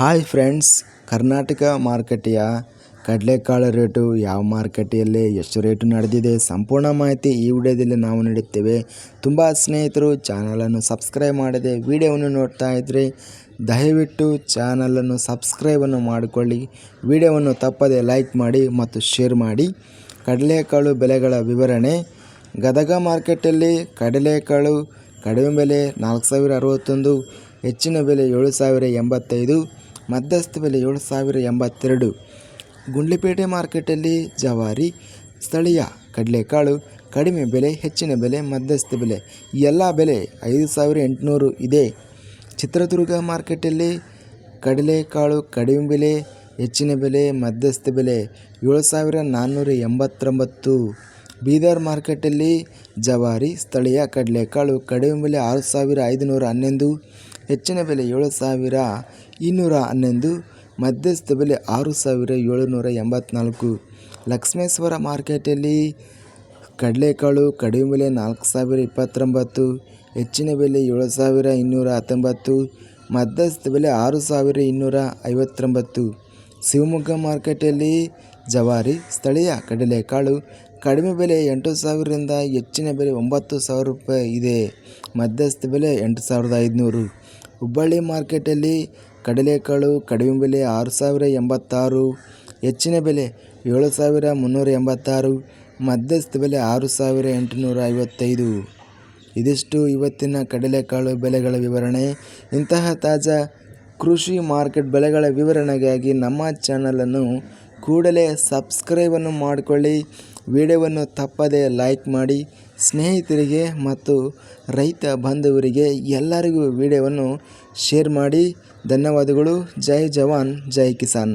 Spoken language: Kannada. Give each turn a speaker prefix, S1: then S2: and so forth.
S1: ಹಾಯ್ ಫ್ರೆಂಡ್ಸ್, ಕರ್ನಾಟಕ ಮಾರುಕಟ್ಟೆಯ ಕಡಲೆಕಾಳು ರೇಟು ಯಾವ ಮಾರುಕಟ್ಟೆಯಲ್ಲಿ ಎಷ್ಟು ರೇಟು ನಡೆದಿದೆ ಸಂಪೂರ್ಣ ಮಾಹಿತಿ ಈ ವಿಡಿಯೋದಲ್ಲಿ ನಾವು ನೀಡುತ್ತೇವೆ. ತುಂಬ ಸ್ನೇಹಿತರು ಚಾನಲನ್ನು ಸಬ್ಸ್ಕ್ರೈಬ್ ಮಾಡದೆ ವಿಡಿಯೋವನ್ನು ನೋಡ್ತಾ ಇದ್ದರೆ ದಯವಿಟ್ಟು ಚಾನಲನ್ನು ಸಬ್ಸ್ಕ್ರೈಬನ್ನು ಮಾಡಿಕೊಳ್ಳಿ. ವಿಡಿಯೋವನ್ನು ತಪ್ಪದೆ ಲೈಕ್ ಮಾಡಿ ಮತ್ತು ಶೇರ್ ಮಾಡಿ. ಕಡಲೆಕಾಳು ಬೆಲೆಗಳ ವಿವರಣೆ. ಗದಗ ಮಾರ್ಕೆಟಲ್ಲಿ ಕಡಲೆಕಾಳು ಕಡಿಮೆ ಬೆಲೆ ನಾಲ್ಕು ಸಾವಿರ ಅರವತ್ತೊಂದು, ಹೆಚ್ಚಿನ ಬೆಲೆ ಏಳು ಸಾವಿರ ಎಂಬತ್ತೈದು ಮಧ್ಯಸ್ಥ ಬೆಲೆ ಏಳು ಸಾವಿರ ಎಂಬತ್ತೆರಡು. ಗುಂಡ್ಲಿಪೇಟೆ ಮಾರ್ಕೆಟಲ್ಲಿ ಜವಾರಿ, ಸ್ಥಳೀಯ ಕಡಲೆಕಾಳು, ಕಡಿಮೆ ಬೆಲೆ, ಹೆಚ್ಚಿನ ಬೆಲೆ, ಮಧ್ಯಸ್ಥ ಬೆಲೆ ಎಲ್ಲ ಬೆಲೆ ಐದು ಸಾವಿರ ಎಂಟುನೂರು ಇದೆ. ಚಿತ್ರದುರ್ಗ ಮಾರ್ಕೆಟಲ್ಲಿ ಕಡಲೆಕಾಳು ಕಡಿಮೆ ಬೆಲೆ, ಹೆಚ್ಚಿನ ಬೆಲೆ, ಮಧ್ಯಸ್ಥ ಬೆಲೆ ಏಳು ಸಾವಿರ ನಾನ್ನೂರ ಎಂಬತ್ತೊಂಬತ್ತು. ಬೀದರ್ ಮಾರ್ಕೆಟಲ್ಲಿ ಜವಾರಿ, ಸ್ಥಳೀಯ ಕಡಲೆಕಾಳು ಕಡಿಮೆ ಬೆಲೆ ಆರು ಸಾವಿರ ಐದುನೂರ ಹನ್ನೊಂದು, ಹೆಚ್ಚಿನ ಬೆಲೆ ಏಳು ಸಾವಿರ ಇನ್ನೂರ ಹನ್ನೊಂದು, ಮಧ್ಯಸ್ಥ ಬೆಲೆ ಆರು ಸಾವಿರ ಏಳುನೂರ ಎಂಬತ್ನಾಲ್ಕು. ಲಕ್ಷ್ಮೇಶ್ವರ ಮಾರ್ಕೆಟಲ್ಲಿ ಕಡಲೆಕಾಳು ಕಡಿಮೆ ಬೆಲೆ ನಾಲ್ಕು ಸಾವಿರ ಇಪ್ಪತ್ತೊಂಬತ್ತು, ಹೆಚ್ಚಿನ ಬೆಲೆ ಏಳು ಸಾವಿರ ಇನ್ನೂರ ಹತ್ತೊಂಬತ್ತು, ಮಧ್ಯಸ್ಥ ಬೆಲೆ ಆರು ಸಾವಿರ ಇನ್ನೂರ ಐವತ್ತೊಂಬತ್ತು. ಶಿವಮೊಗ್ಗ ಮಾರ್ಕೆಟಲ್ಲಿ ಜವಾರಿ, ಸ್ಥಳೀಯ ಕಡಲೆಕಾಳು ಕಡಿಮೆ ಬೆಲೆ ಎಂಟು ಸಾವಿರದಿಂದ ಹೆಚ್ಚಿನ ಬೆಲೆ ಒಂಬತ್ತು ಸಾವಿರ ರೂಪಾಯಿ ಇದೆ. ಮಧ್ಯಸ್ಥ ಬೆಲೆ ಎಂಟು ಸಾವಿರದ ಐದುನೂರು. ಹುಬ್ಬಳ್ಳಿ ಮಾರ್ಕೆಟಲ್ಲಿ ಕಡಲೆಕಾಳು ಕಡಿಮೆ ಬೆಲೆ ಆರು ಸಾವಿರ ಎಂಬತ್ತಾರು, ಹೆಚ್ಚಿನ ಬೆಲೆ ಏಳು ಸಾವಿರ ಮುನ್ನೂರ ಎಂಬತ್ತಾರು, ಮಧ್ಯಸ್ಥ ಬೆಲೆ ಆರು ಸಾವಿರ ಎಂಟುನೂರ ಐವತ್ತೈದು. ಇದಿಷ್ಟು ಇವತ್ತಿನ ಕಡಲೆಕಾಳು ಬೆಲೆಗಳ ವಿವರಣೆ. ಇಂತಹ ತಾಜಾ ಕೃಷಿ ಮಾರ್ಕೆಟ್ ಬೆಲೆಗಳ ವಿವರಣೆಗಾಗಿ ನಮ್ಮ ಚಾನಲನ್ನು ಕೂಡಲೇ ಸಬ್ಸ್ಕ್ರೈಬನ್ನು ಮಾಡಿಕೊಳ್ಳಿ. ವಿಡಿಯೋವನ್ನು ತಪ್ಪದೇ ಲೈಕ್ ಮಾಡಿ. ಸ್ನೇಹಿತರಿಗೆ ಮತ್ತು ರೈತ ಬಾಂಧವರಿಗೆ ಎಲ್ಲರಿಗೂ ವಿಡಿಯೋವನ್ನು ಶೇರ್ ಮಾಡಿ. ಧನ್ಯವಾದಗಳು. ಜೈ ಜವಾನ್, ಜೈ ಕಿಸಾನ್.